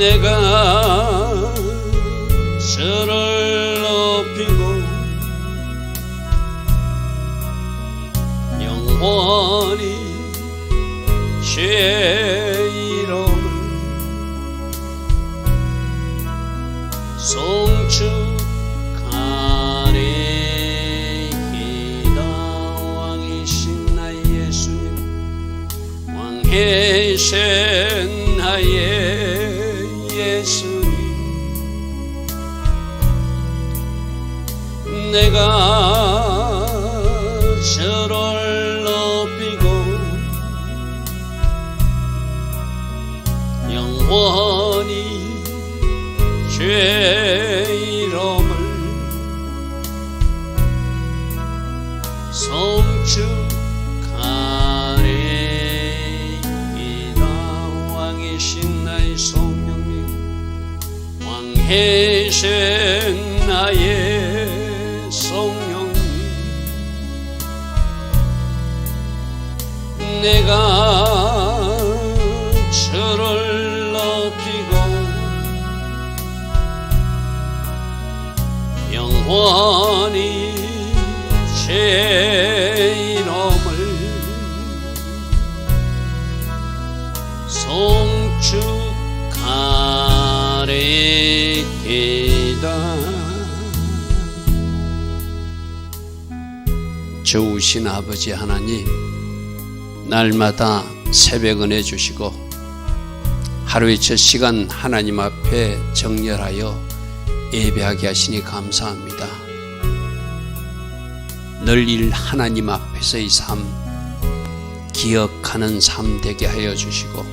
내가 저를 죄 이름을 좋으신 아버지 하나님 날마다 새벽 은혜 주시고 하루의 첫 시간 하나님 앞에 정렬하여 예배하게 하시니 감사합니다. 늘 하나님 앞에서의 삶 기억하는 삶 되게 하여 주시고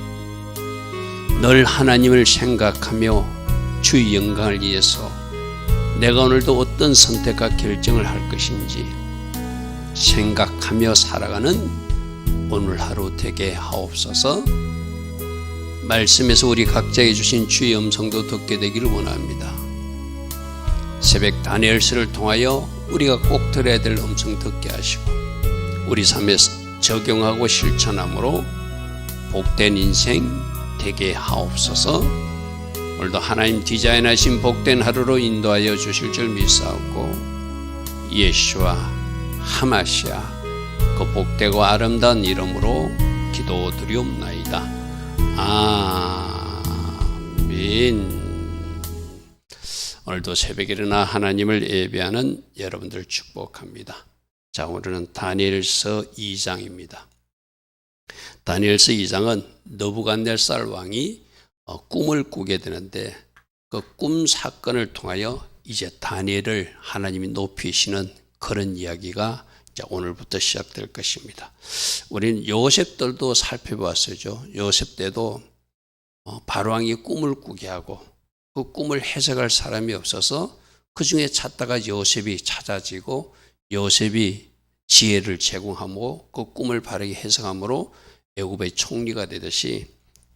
늘 하나님을 생각하며 주의 영광을 위해서 내가 오늘도 어떤 선택과 결정을 할 것인지 생각하며 살아가는 오늘 하루 되게 하옵소서. 말씀에서 우리 각자에게 주신 주의 음성도 듣게 되기를 원합니다. 새벽 다니엘스를 통하여 우리가 꼭 들어야 될 음성 듣게 하시고 우리 삶에 적용하고 실천함으로 복된 인생 되게 하옵소서. 오늘도 하나님 디자인하신 복된 하루로 인도하여 주실 줄 믿사옵고 예수와 하마시아 그 복되고 아름다운 이름으로 기도드리옵나이다. 아멘. 오늘도 새벽에 일어나 하나님을 예배하는 여러분들 축복합니다. 자, 오늘은 다니엘서 2장입니다. 다니엘서 2장은 너부갓네살 왕이 어, 꿈을 꾸게 되는데 그 꿈 사건을 통하여 이제 다니엘을 하나님이 높이시는 그런 이야기가 오늘부터 시작될 것입니다. 우리는 요셉들도 살펴보았어요. 요셉 때도 어, 바로왕이 꿈을 꾸게 하고 그 꿈을 해석할 사람이 없어서 그 중에 찾다가 요셉이 찾아지고 요셉이 지혜를 제공하고 그 꿈을 바르게 해석함으로 애굽의 총리가 되듯이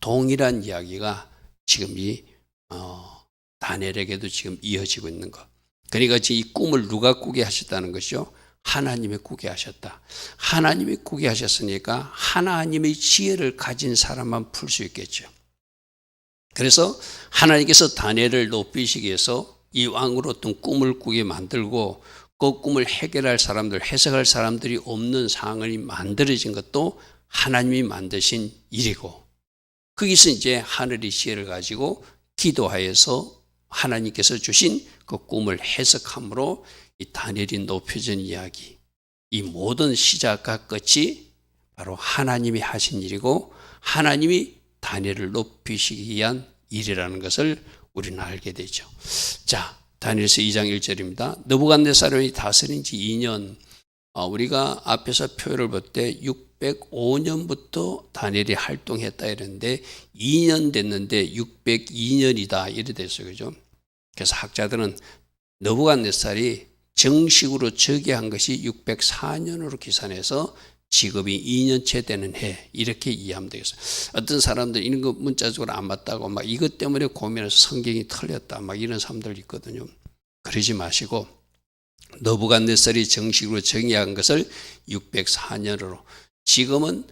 동일한 이야기가 지금 이 어, 다니엘에게도 지금 이어지고 있는 것. 그러니까 이 꿈을 누가 꾸게 하셨다는 것이요? 하나님이 꾸게 하셨다. 하나님이 꾸게 하셨으니까 하나님의 지혜를 가진 사람만 풀 수 있겠죠. 그래서 하나님께서 다니엘을 높이시기 위해서 이 왕으로 어떤 꿈을 꾸게 만들고 그 꿈을 해결할 사람들, 해석할 사람들이 없는 상황이 만들어진 것도 하나님이 만드신 일이고 거기서 이제 하늘의 지혜를 가지고 기도하여서 하나님께서 주신 그 꿈을 해석함으로 이 다니엘이 높여진 이야기, 이 모든 시작과 끝이 바로 하나님이 하신 일이고 하나님이 다니엘을 높이시기 위한 일이라는 것을 우리는 알게 되죠. 자, 다니엘서 2장 1절입니다. 느부갓네살이 다스린 지 2년 어, 우리가 앞에서 표를 볼때 605년부터 다니엘이 활동했다 이랬는데 2년 됐는데 602년이다 이래 됐어요. 그죠? 그래서 학자들은 느부갓네살이 정식으로 즉위한 것이 604년으로 계산해서 직업이 2년째 되는 해 이렇게 이해하면 되겠어요. 어떤 사람들 이런 거 문자적으로 안 맞다고 막 이것 때문에 고민해서 성경이 틀렸다 막 이런 사람들 있거든요. 그러지 마시고 너부갓네살이 정식으로 정의한 것을 604년으로 지금은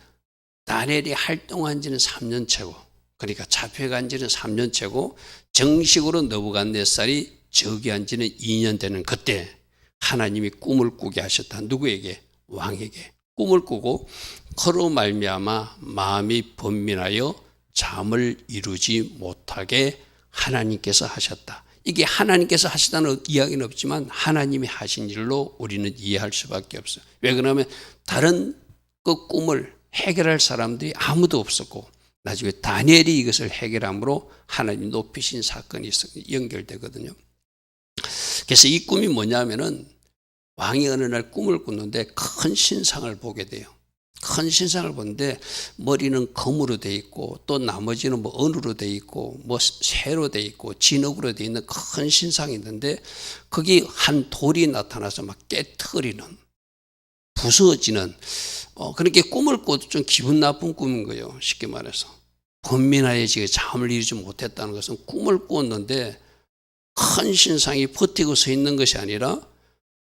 다니엘이 활동한 지는 3년째고 그러니까 잡혀간 지는 3년째고 정식으로 너부갓네살이 즉위한 지는 2년 되는 그때 하나님이 꿈을 꾸게 하셨다. 누구에게? 왕에게. 꿈을 꾸고 그로 말미암아 마음이 번민하여 잠을 이루지 못하게 하나님께서 하셨다. 이게 하나님께서 하시다는 이야기는 없지만 하나님이 하신 일로 우리는 이해할 수밖에 없어요. 왜 그러냐면 다른 그 꿈을 해결할 사람들이 아무도 없었고 나중에 다니엘이 이것을 해결함으로 하나님 높이신 사건이 연결되거든요. 그래서 이 꿈이 뭐냐면은 왕이 어느 날 꿈을 꾸는데 큰 신상을 보게 돼요. 큰 신상을 보는데 머리는 검으로 돼 있고 또 나머지는 뭐 은으로 돼 있고 뭐 쇠로 돼 있고 진흙으로 돼 있는 큰 신상이 있는데 거기 한 돌이 나타나서 막 깨트리는 부서지는 어 그렇게 꿈을 꿔도 좀 기분 나쁜 꿈인 거예요. 쉽게 말해서 번민하에 지금 잠을 이루지 못했다는 것은 꿈을 꿨는데 큰 신상이 버티고 서 있는 것이 아니라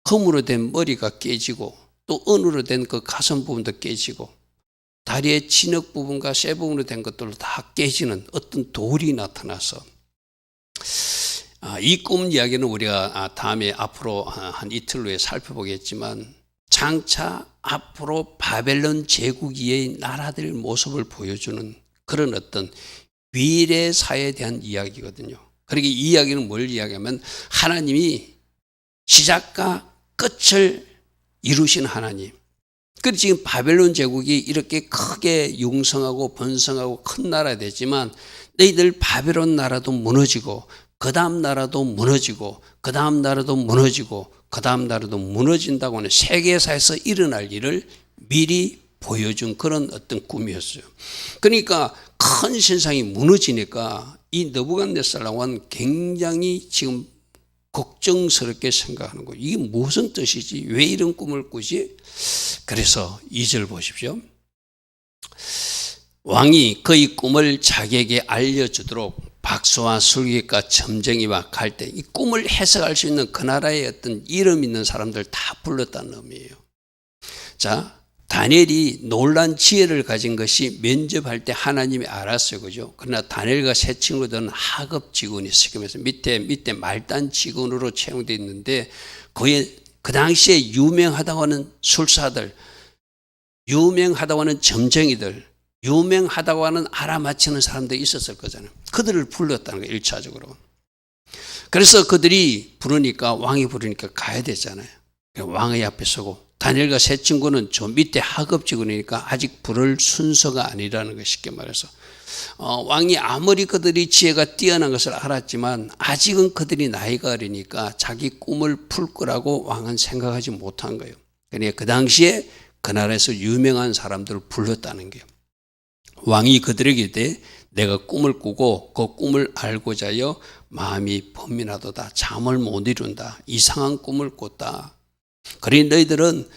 검으로 된 머리가 깨지고 또 은으로 된 그 가슴 부분도 깨지고 다리의 진흙 부분과 쇠 부분으로 된 것들도 다 깨지는 어떤 돌이 나타나서 아, 이꿈 이야기는 우리가 아, 다음에 앞으로 한 이틀 후에 살펴보겠지만 장차 앞으로 바벨론 제국의 나라들 모습을 보여주는 그런 어떤 미래사에 대한 이야기거든요. 그러게 이 이야기는 뭘 이야기하면 하나님이 시작과 끝을 이루신 하나님. 그래서 지금 바벨론 제국이 이렇게 크게 융성하고 번성하고 큰 나라 되지만 너희들 바벨론 나라도 무너지고 그 다음 나라도 무너지고 그 다음 나라도 무너지고 그 다음 나라도 무너진다고 하는 세계사에서 일어날 일을 미리 보여준 그런 어떤 꿈이었어요. 그러니까 큰 신상이 무너지니까 이 너부갓네살 왕은 굉장히 지금 걱정스럽게 생각하는 거예요. 이게 무슨 뜻이지? 왜 이런 꿈을 꾸지? 그래서 2절 보십시오. 왕이 그의 꿈을 자기에게 알려주도록 박수와 술객과 점쟁이와 갈대 이 꿈을 해석할 수 있는 그 나라의 어떤 이름 있는 사람들 다 불렀다는 의미예요. 자, 다니엘이 놀란 지혜를 가진 것이 면접할 때 하나님이 알았어요. 그죠? 그러나 다니엘과 새 친구들은 하급 직원이 있으면서 밑에, 밑에 말단 직원으로 채용되어 있는데 그의 그 당시에 유명하다고 하는 술사들, 유명하다고 하는 점쟁이들, 유명하다고 하는 알아맞히는 사람들이 있었을 거잖아요. 그들을 불렀다는 거예요, 1차적으로. 그래서 그들이 부르니까, 왕이 부르니까 가야 되잖아요. 왕의 앞에 서고 다니엘과 세 친구는 저 밑에 하급 직원이니까 아직 부를 순서가 아니라는 것 쉽게 말해서 어, 왕이 아무리 그들이 지혜가 뛰어난 것을 알았지만 아직은 그들이 나이가 어리니까 자기 꿈을 풀 거라고 왕은 생각하지 못한 거예요. 그러니까 그 당시에 그 나라에서 유명한 사람들을 불렀다는 거예요. 왕이 그들에게 대 내가 꿈을 꾸고 그 꿈을 알고자 하여 마음이 번민하도다. 잠을 못 이룬다. 이상한 꿈을 꿨다. 그러니 너희들은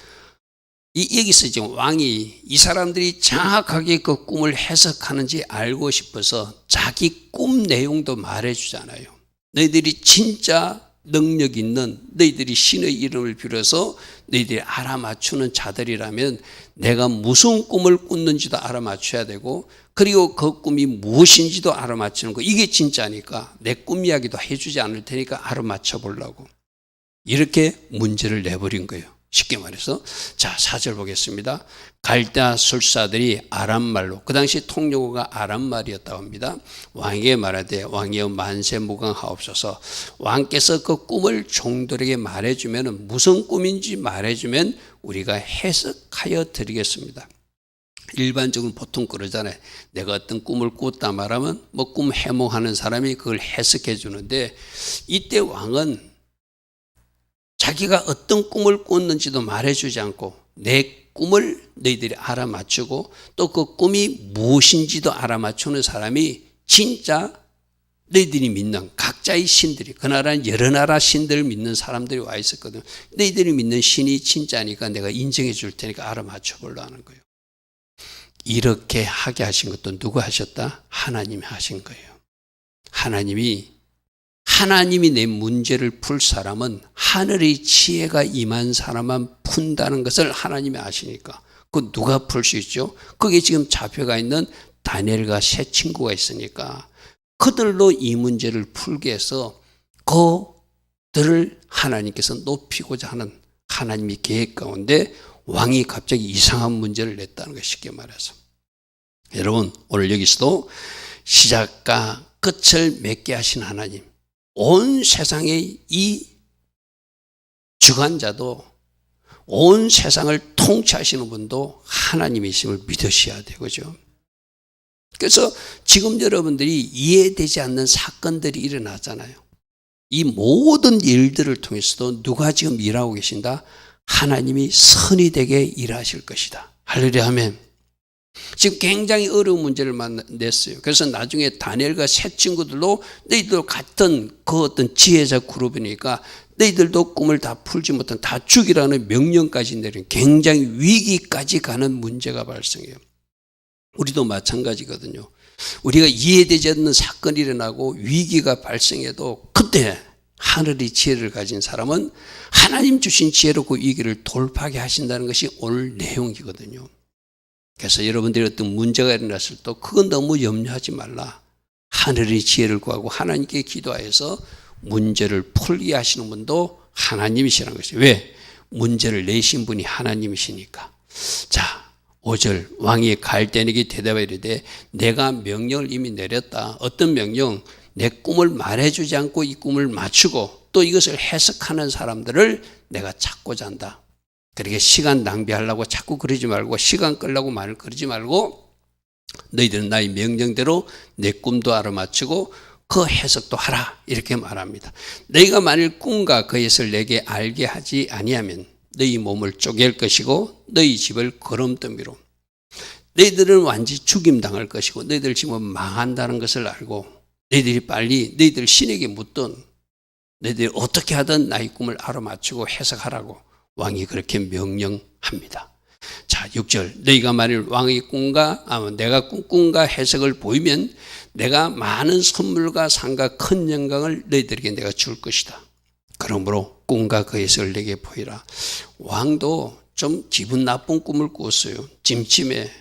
이, 여기서 지금 왕이 이 사람들이 정확하게 그 꿈을 해석하는지 알고 싶어서 자기 꿈 내용도 말해 주잖아요. 너희들이 진짜 능력 있는 너희들이 신의 이름을 빌어서 너희들이 알아맞추는 자들이라면 내가 무슨 꿈을 꿨는지도 알아맞춰야 되고 그리고 그 꿈이 무엇인지도 알아맞추는 거 이게 진짜니까 내 꿈 이야기도 해주지 않을 테니까 알아맞혀 보려고 이렇게 문제를 내버린 거예요. 쉽게 말해서 자 4절 보겠습니다. 갈대 술사들이 아람 말로 그 당시 통용어가 아람 말이었다고 합니다. 왕에게 말하되 왕이여 만세 무강하옵소서 왕께서 그 꿈을 종들에게 말해주면 무슨 꿈인지 말해주면 우리가 해석하여 드리겠습니다. 일반적으로 보통 그러잖아요. 내가 어떤 꿈을 꿨다 말하면 뭐 꿈 해몽하는 사람이 그걸 해석해 주는데 이때 왕은 자기가 어떤 꿈을 꿨는지도 말해 주지 않고 내 꿈을 너희들이 알아맞추고 또 그 꿈이 무엇인지도 알아맞추는 사람이 진짜 너희들이 믿는 각자의 신들이 그 나라는 여러 나라 신들을 믿는 사람들이 와 있었거든. 너희들이 믿는 신이 진짜니까 내가 인정해 줄 테니까 알아맞혀 보려 하는 거예요. 이렇게 하게 하신 것도 누가 하셨다? 하나님이 하신 거예요. 하나님이 하나님이 내 문제를 풀 사람은 하늘의 지혜가 임한 사람만 푼다는 것을 하나님이 아시니까 그 누가 풀 수 있죠? 거기 지금 잡혀가 있는 다니엘과 세 친구가 있으니까 그들로 이 문제를 풀게 해서 그들을 하나님께서 높이고자 하는 하나님의 계획 가운데 왕이 갑자기 이상한 문제를 냈다는 것 쉽게 말해서 여러분 오늘 여기서도 시작과 끝을 맺게 하신 하나님 온 세상의 이 주관자도 온 세상을 통치하시는 분도 하나님이심을 믿으셔야 되고죠. 그래서 지금 여러분들이 이해되지 않는 사건들이 일어나잖아요. 이 모든 일들을 통해서도 누가 지금 일하고 계신다? 하나님이 선이 되게 일하실 것이다. 할렐루야 하면 지금 굉장히 어려운 문제를 냈어요. 그래서 나중에 다니엘과 새 친구들도 너희들 같은 그 어떤 지혜자 그룹이니까 너희들도 꿈을 다 풀지 못한 다 죽이라는 명령까지 내린 굉장히 위기까지 가는 문제가 발생해요. 우리도 마찬가지거든요. 우리가 이해되지 않는 사건이 일어나고 위기가 발생해도 그때 하늘의 지혜를 가진 사람은 하나님 주신 지혜로 그 위기를 돌파하게 하신다는 것이 오늘 내용이거든요. 그래서 여러분들이 어떤 문제가 일어났을 때 그건 너무 염려하지 말라. 하늘의 지혜를 구하고 하나님께 기도하여서 문제를 풀게 하시는 분도 하나님이시라는 것이죠. 왜? 문제를 내신 분이 하나님이시니까. 자, 5절 왕이 갈대에게 대답해 이르되 내가 명령을 이미 내렸다. 어떤 명령? 내 꿈을 말해주지 않고 이 꿈을 맞추고 또 이것을 해석하는 사람들을 내가 찾고자 한다. 그렇게 시간 낭비하려고 자꾸 그러지 말고 시간 끌려고 말을 그러지 말고 너희들은 나의 명령대로 내 꿈도 알아맞추고 그 해석도 하라 이렇게 말합니다. 너희가 만일 꿈과 그 해석을 내게 알게 하지 아니하면 너희 몸을 쪼갤 것이고 너희 집을 거름더미로 너희들은 완전히 죽임당할 것이고 너희들 지금 망한다는 것을 알고 너희들이 빨리 너희들 신에게 묻든 너희들이 어떻게 하든 나의 꿈을 알아맞추고 해석하라고 왕이 그렇게 명령합니다. 자, 6절. 너희가 만일 왕의 꿈과, 아, 내가 꿈과 해석을 보이면 내가 많은 선물과 상과 큰 영광을 너희들에게 내가 줄 것이다. 그러므로 꿈과 그 해석을 내게 보이라. 왕도 좀 기분 나쁜 꿈을 꿨어요. 찜찜해.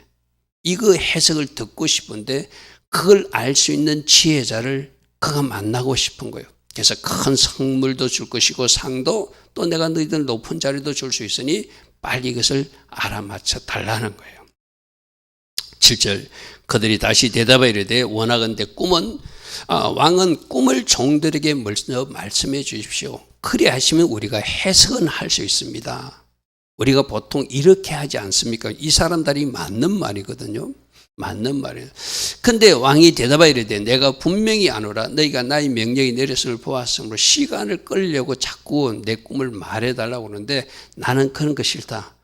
이거 해석을 듣고 싶은데 그걸 알 수 있는 지혜자를 그가 만나고 싶은 거예요. 그래서 큰 선물도 줄 것이고 상도 또 내가 너희들 높은 자리도 줄 수 있으니 빨리 이것을 알아맞혀 달라는 거예요. 7절 그들이 다시 대답하여 이르되 원하건대 꿈은 아, 왕은 꿈을 종들에게 먼저 말씀해 주십시오. 그리 하시면 우리가 해석은 할 수 있습니다. 우리가 보통 이렇게 하지 않습니까? 이 사람들이 맞는 말이거든요. 맞는 말이에요. 근데 왕이 대답하여 이르되 내가 분명히 아노라 너희가 나의 명령이 내렸음을 보았으므로 시간을 끌려고 자꾸 내 꿈을 말해달라고 하는데 나는 그런 거 싫다.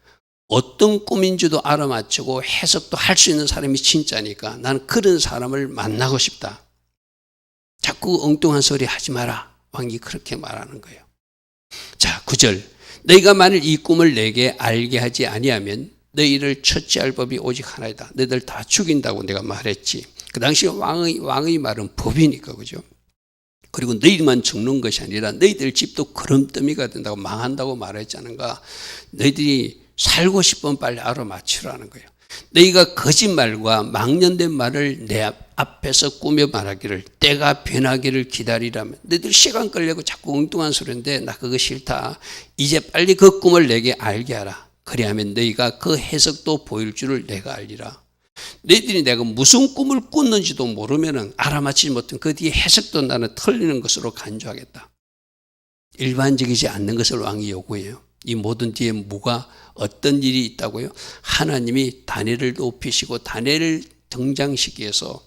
어떤 꿈인지도 알아맞히고 해석도 할 수 있는 사람이 진짜니까 나는 그런 사람을 만나고 싶다. 자꾸 엉뚱한 소리 하지 마라. 왕이 그렇게 말하는 거예요. 자, 9절. 너희가 만일 이 꿈을 내게 알게 하지 아니하면 너희를 처치할 법이 오직 하나이다. 너희들 다 죽인다고 내가 말했지. 그 당시 왕의, 왕의 말은 법이니까, 그죠? 그리고 너희만 죽는 것이 아니라 너희들 집도 그름더미가 된다고 망한다고 말했지 않은가? 너희들이 살고 싶으면 빨리 알아맞히라는 거예요. 너희가 거짓말과 망년된 말을 내 앞에서 꾸며 말하기를 때가 변하기를 기다리라면 너희들 시간 끌려고 자꾸 엉뚱한 소리인데 나 그거 싫다. 이제 빨리 그 꿈을 내게 알게 하라. 그리하면 너희가 그 해석도 보일 줄을 내가 알리라. 너희들이 내가 무슨 꿈을 꿨는지도 모르면 알아맞히지 못한 그 뒤에 해석도 나는 틀리는 것으로 간주하겠다. 일반적이지 않는 것을 왕이 요구해요. 이 모든 뒤에 뭐가 어떤 일이 있다고요? 하나님이 다니엘을 높이시고 다니엘을 등장시켜서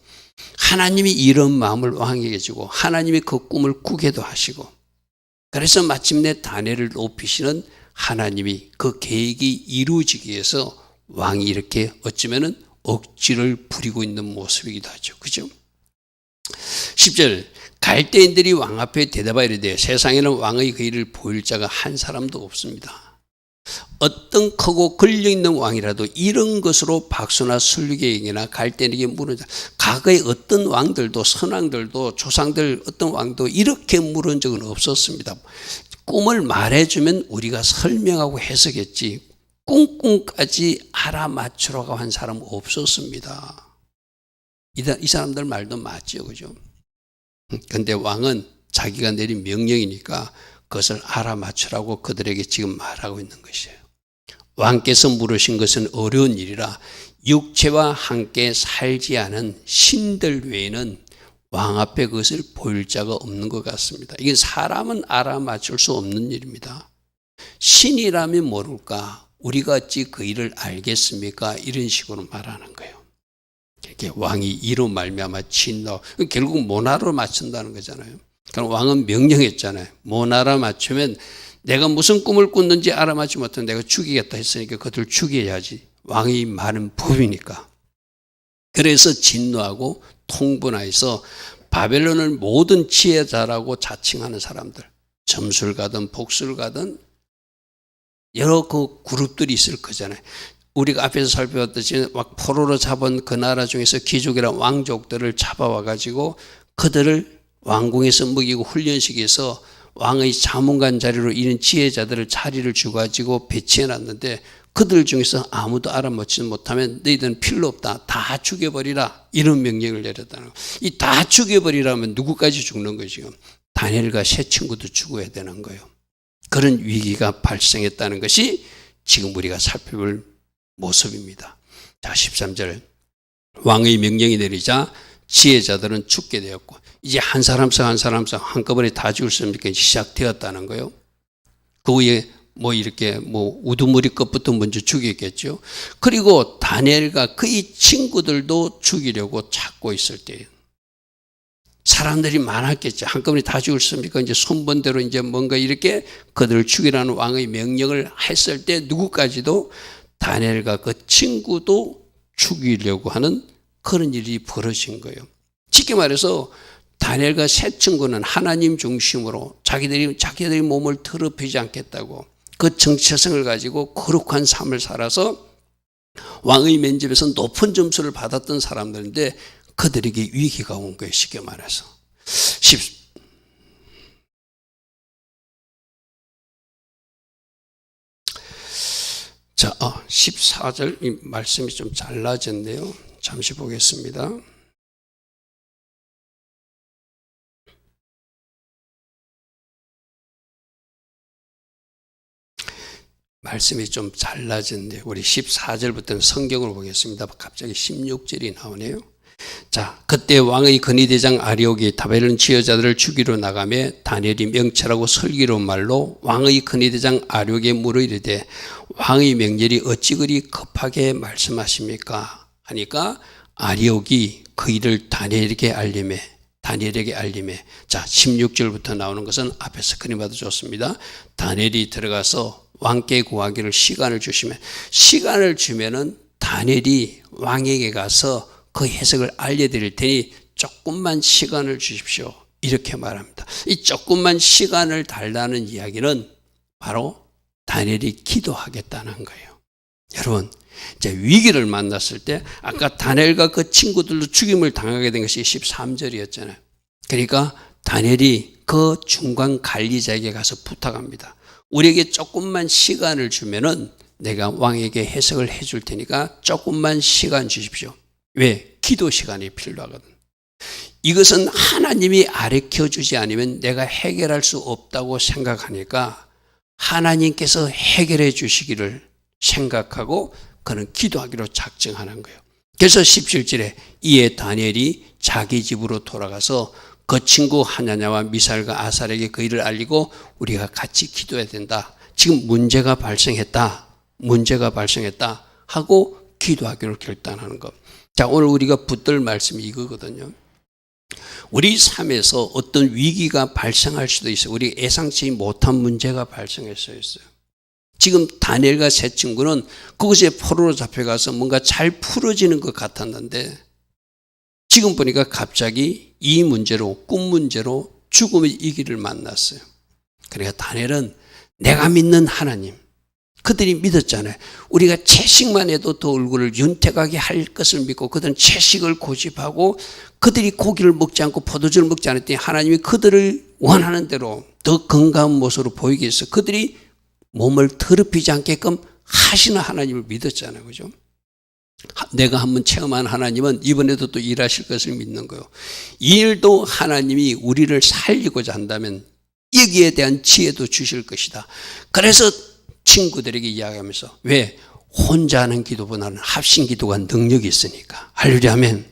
하나님이 이런 마음을 왕에게 주고 하나님이 그 꿈을 꾸게도 하시고 그래서 마침내 다니엘을 높이시는 하나님이 그 계획이 이루어지기 위해서 왕이 이렇게 어쩌면은 억지를 부리고 있는 모습이기도 하죠. 그죠? 10절 갈대인들이 왕 앞에 대답하여 이르되 세상에는 왕의 그 일을 보일 자가 한 사람도 없습니다. 어떤 크고 걸려 있는 왕이라도 이런 것으로 박수나 술류계에게나 갈대에게 물은 자 과거의 어떤 왕들도 선왕들도 조상들 어떤 왕도 이렇게 물은 적은 없었습니다. 꿈을 말해주면 우리가 설명하고 해석했지 꿍꿍까지 알아맞추라고 한 사람 없었습니다. 이 사람들 말도 맞죠, 그죠? 근데 왕은 자기가 내린 명령이니까 그것을 알아맞추라고 그들에게 지금 말하고 있는 것이에요. 왕께서 물으신 것은 어려운 일이라 육체와 함께 살지 않은 신들 외에는 왕 앞에 그것을 보일 자가 없는 것 같습니다. 이게 사람은 알아맞힐 수 없는 일입니다. 신이라면 모를까? 우리가 어찌 그 일을 알겠습니까? 이런 식으로 말하는 거예요. 이렇게 왕이 이로 말미암아 친노 결국 모나로 맞춘다는 거잖아요. 그럼 왕은 명령했잖아요. 모나라 맞추면 내가 무슨 꿈을 꿨는지 알아맞지 못한 내가 죽이겠다 했으니까 그들 죽여야지. 왕이 많은 법이니까. 그래서 진노하고 통분하여서 바벨론을 모든 지혜자라고 자칭하는 사람들, 점술 가든 복술 가든 여러 그 그룹들이 있을 거잖아요. 우리가 앞에서 살펴봤듯이 막 포로로 잡은 그 나라 중에서 귀족이란 왕족들을 잡아와 가지고 그들을 왕궁에서 먹이고 훈련시켜서 왕의 자문관 자리로 이런 지혜자들을 자리를 주가지고 배치해 놨는데 그들 중에서 아무도 알아먹지 못하면 너희들은 필요 없다. 다 죽여버리라. 이런 명령을 내렸다는 거. 이 다 죽여버리라면 누구까지 죽는 거죠? 지금. 다니엘과 새 친구도 죽어야 되는 거예요. 그런 위기가 발생했다는 것이 지금 우리가 살펴볼 모습입니다. 자, 13절. 왕의 명령이 내리자 지혜자들은 죽게 되었고, 이제 한 사람씩 한 사람씩 한꺼번에 다 죽을 수 있는 게 시작되었다는 거예요. 그 후에 뭐 이렇게 뭐 우두머리 것부터 먼저 죽였겠죠. 그리고 다니엘과 그의 친구들도 죽이려고 찾고 있을 때 사람들이 많았겠죠. 한꺼번에 다 죽었습니까? 이제 손번대로 이제 뭔가 이렇게 그들을 죽이라는 왕의 명령을 했을 때 누구까지도 다니엘과 그 친구도 죽이려고 하는 그런 일이 벌어진 거예요. 쉽게 말해서 다니엘과 새 친구는 하나님 중심으로 자기들이 자기들의 몸을 더럽히지 않겠다고 그 정체성을 가지고 거룩한 삶을 살아서 왕의 면접에서 높은 점수를 받았던 사람들인데 그들에게 위기가 온 거예요. 쉽게 말해서. 자, 어, 14절 이 말씀이 좀 잘라졌네요. 잠시 보겠습니다. 말씀이 좀 잘라졌네요. 우리 14절부터는 성경을 보겠습니다. 갑자기 16절이 나오네요. 자, 그때 왕의 근위대장 아리옥이 다벨론 지여자들을 죽이러 나가며 다니엘이 명철하고 설기로운 말로 왕의 근위대장 아리옥에 물어 이르되 왕의 명절이 어찌 그리 급하게 말씀하십니까? 하니까 아리옥이 그 일을 다니엘에게 알림해 다니엘에게 알림해 자 16절부터 나오는 것은 앞에서 그림 봐도 좋습니다. 다니엘이 들어가서 왕께 구하기를 시간을 주시면 시간을 주면은 다니엘이 왕에게 가서 그 해석을 알려드릴 테니 조금만 시간을 주십시오. 이렇게 말합니다. 이 조금만 시간을 달라는 이야기는 바로 다니엘이 기도하겠다는 거예요. 여러분, 이제 위기를 만났을 때 아까 다니엘과 그 친구들도 죽임을 당하게 된 것이 13절이었잖아요. 그러니까 다니엘이 그 중간 관리자에게 가서 부탁합니다. 우리에게 조금만 시간을 주면은 내가 왕에게 해석을 해줄 테니까 조금만 시간 주십시오. 왜? 기도 시간이 필요하거든. 이것은 하나님이 아르켜 주지 않으면 내가 해결할 수 없다고 생각하니까 하나님께서 해결해 주시기를 생각하고 그는 기도하기로 작정하는 거예요. 그래서 17절에 이에 다니엘이 자기 집으로 돌아가서 그 친구 하냐냐와 미살과 아살에게 그 일을 알리고 우리가 같이 기도해야 된다. 지금 문제가 발생했다. 문제가 발생했다. 하고 기도하기로 결단하는 것. 자, 오늘 우리가 붙들 말씀이 이거거든요. 우리 삶에서 어떤 위기가 발생할 수도 있어요. 우리 예상치 못한 문제가 발생할 수 있어요. 지금 다니엘과 세 친구는 그것에 포로로 잡혀가서 뭔가 잘 풀어지는 것 같았는데 지금 보니까 갑자기 이 문제로 꿈 문제로 죽음의 이 길을 만났어요. 그러니까 다니엘은 내가 믿는 하나님 그들이 믿었잖아요. 우리가 채식만 해도 더 얼굴을 윤택하게 할 것을 믿고 그들은 채식을 고집하고 그들이 고기를 먹지 않고 포도주를 먹지 않았더니 하나님이 그들을 원하는 대로 더 건강한 모습으로 보이게 해서 그들이 몸을 더럽히지 않게끔 하시는 하나님을 믿었잖아요. 그죠? 내가 한번 체험한 하나님은 이번에도 또 일하실 것을 믿는 거예요. 이 일도 하나님이 우리를 살리고자 한다면 여기에 대한 지혜도 주실 것이다. 그래서 친구들에게 이야기하면서 왜 혼자 하는 기도보다는 합심 기도가 능력이 있으니까 할렐루야면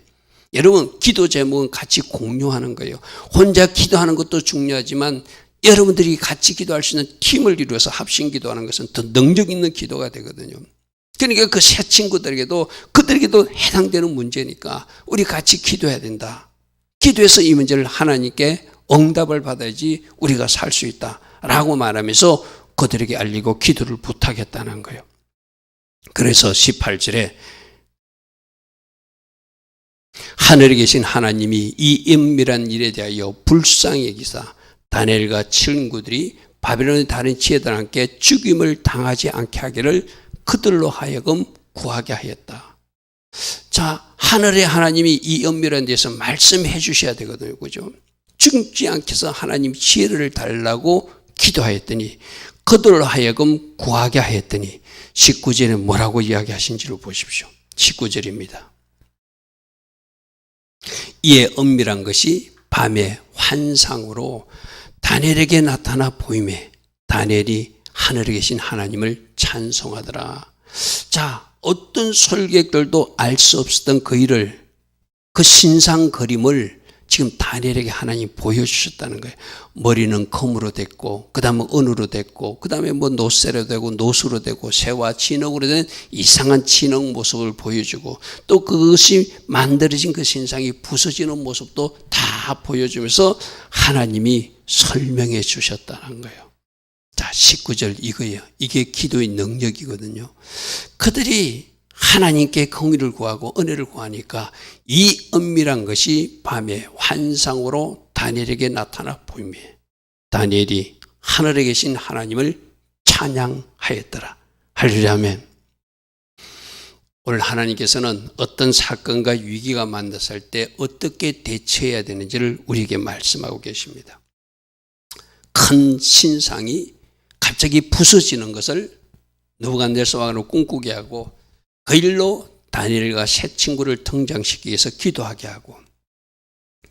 여러분 기도 제목은 같이 공유하는 거예요. 혼자 기도하는 것도 중요하지만 여러분들이 같이 기도할 수 있는 팀을 이루어서 합심 기도하는 것은 더 능력 있는 기도가 되거든요. 그러니까 그 새 친구들에게도 그들에게도 해당되는 문제니까 우리 같이 기도해야 된다. 기도해서 이 문제를 하나님께 응답을 받아야지 우리가 살 수 있다 라고 말하면서 그들에게 알리고 기도를 부탁했다는 거예요. 그래서 18절에 하늘에 계신 하나님이 이 은밀한 일에 대하여 불쌍히 여기사 다니엘과 친구들이 바벨론의 다른 지혜들과 함께 죽임을 당하지 않게 하기를 그들로 하여금 구하게 하였다. 자, 하늘의 하나님이 이 은밀한 데서 말씀해 주셔야 되거든요. 그죠? 죽지 않게 해서 하나님 지혜를 달라고 기도하였더니 그들로 하여금 구하게 하였더니 19절에 뭐라고 이야기하신지를 보십시오. 19절입니다. 이에 은밀한 것이 밤의 환상으로 다니엘에게 나타나 보임에 다니엘이 하늘에 계신 하나님을 찬송하더라. 자, 어떤 설객들도 알 수 없었던 그 일을 그 신상 그림을 지금 다니엘에게 하나님 보여주셨다는 거예요. 머리는 검으로 됐고, 그 다음에 은으로 됐고, 그 다음에 뭐 노쇠로 되고, 노수로 되고, 새와 진흙으로 된 이상한 진흙 모습을 보여주고, 또 그것이 만들어진 그 신상이 부서지는 모습도 다 보여주면서 하나님이 설명해 주셨다는 거예요. 자, 19절 이거예요. 이게 기도의 능력이거든요. 그들이 하나님께 공의를 구하고 은혜를 구하니까 이 은밀한 것이 밤에 환상으로 다니엘에게 나타나 보이며 다니엘이 하늘에 계신 하나님을 찬양하였더라. 할렐루야멘. 오늘 하나님께서는 어떤 사건과 위기가 만났을 때 어떻게 대처해야 되는지를 우리에게 말씀하고 계십니다. 큰 신상이 갑자기 부서지는 것을 누부갓네살 왕으로 꿈꾸게 하고 그 일로 다니엘과 새 친구를 등장시키기 위해서 기도하게 하고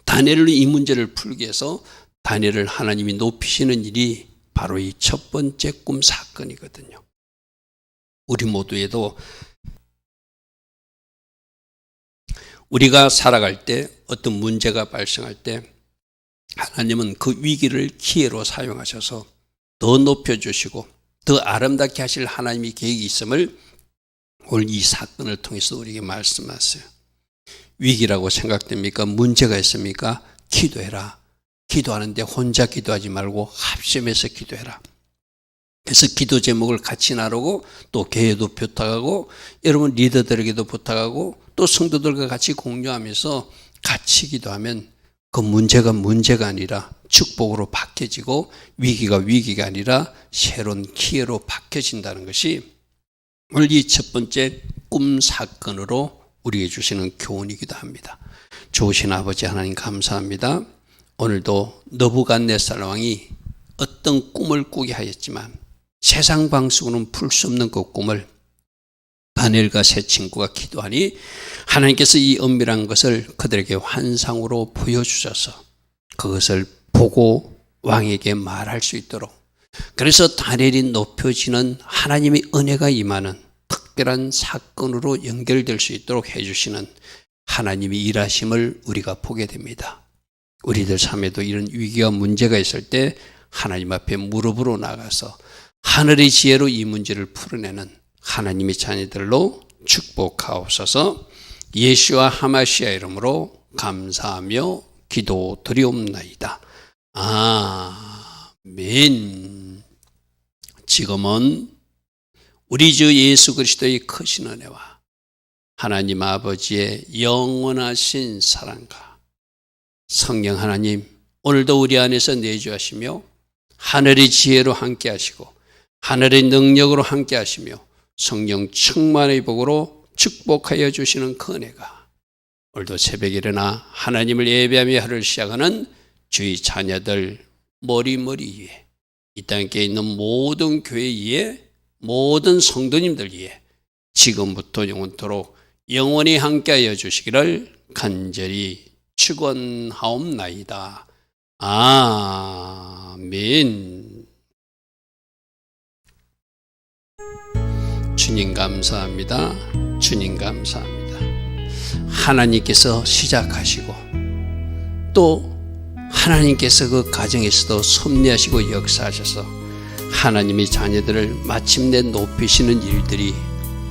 다니엘로 이 문제를 풀기 위해서 다니엘을 하나님이 높이시는 일이 바로 이 첫 번째 꿈 사건이거든요. 우리 모두에도 우리가 살아갈 때 어떤 문제가 발생할 때 하나님은 그 위기를 기회로 사용하셔서 더 높여주시고 더 아름답게 하실 하나님의 계획이 있음을 오늘 이 사건을 통해서 우리에게 말씀하세요. 위기라고 생각됩니까? 문제가 있습니까? 기도해라. 기도하는데 혼자 기도하지 말고 합심해서 기도해라. 그래서 기도 제목을 같이 나누고 또 교회도 부탁하고 여러분 리더들에게도 부탁하고 또 성도들과 같이 공유하면서 같이 기도하면 그 문제가 문제가 아니라 축복으로 바뀌어지고 위기가 위기가 아니라 새로운 기회로 바뀌어진다는 것이 오늘 이 첫 번째 꿈 사건으로 우리에게 주시는 교훈이기도 합니다. 좋으신 아버지 하나님 감사합니다. 오늘도 너부갓네살 왕이 어떤 꿈을 꾸게 하였지만 세상 방식으로는 풀 수 없는 그 꿈을 다니엘과 세 친구가 기도하니 하나님께서 이 은밀한 것을 그들에게 환상으로 보여주셔서 그것을 보고 왕에게 말할 수 있도록 그래서 다니엘이 높여지는 하나님의 은혜가 임하는 특별한 사건으로 연결될 수 있도록 해주시는 하나님의 일하심을 우리가 보게 됩니다. 우리들 삶에도 이런 위기와 문제가 있을 때 하나님 앞에 무릎으로 나가서 하늘의 지혜로 이 문제를 풀어내는 하나님의 자녀들로 축복하옵소서 예수와 하마시아 이름으로 감사하며 기도 드리옵나이다. 아멘. 지금은 우리 주 예수 그리스도의 크신 은혜와 하나님 아버지의 영원하신 사랑과 성령 하나님 오늘도 우리 안에서 내주하시며 하늘의 지혜로 함께 하시고 하늘의 능력으로 함께 하시며 성령 충만의 복으로 축복하여 주시는 그 은혜가 오늘도 새벽에 일어나 하나님을 예배하며 하루를 시작하는 주의 자녀들 머리머리 위에 이 땅에 있는 모든 교회 위에 모든 성도님들 위에 지금부터 영원토록 영원히 함께하여 주시기를 간절히 축원하옵나이다. 아멘. 주님 감사합니다. 주님 감사합니다. 하나님께서 시작하시고 또 하나님께서 그 가정에서도 섭리하시고 역사하셔서 하나님의 자녀들을 마침내 높이시는 일들이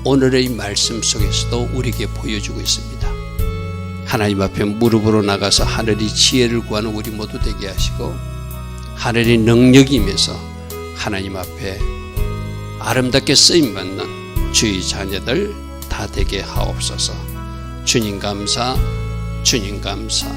오늘의 말씀 속에서도 우리에게 보여주고 있습니다. 하나님 앞에 무릎으로 나가서 하늘의 지혜를 구하는 우리 모두 되게 하시고 하늘의 능력이 임해서 하나님 앞에 아름답게 쓰임 받는 주의 자녀들 다 되게 하옵소서. 주님 감사, 주님 감사,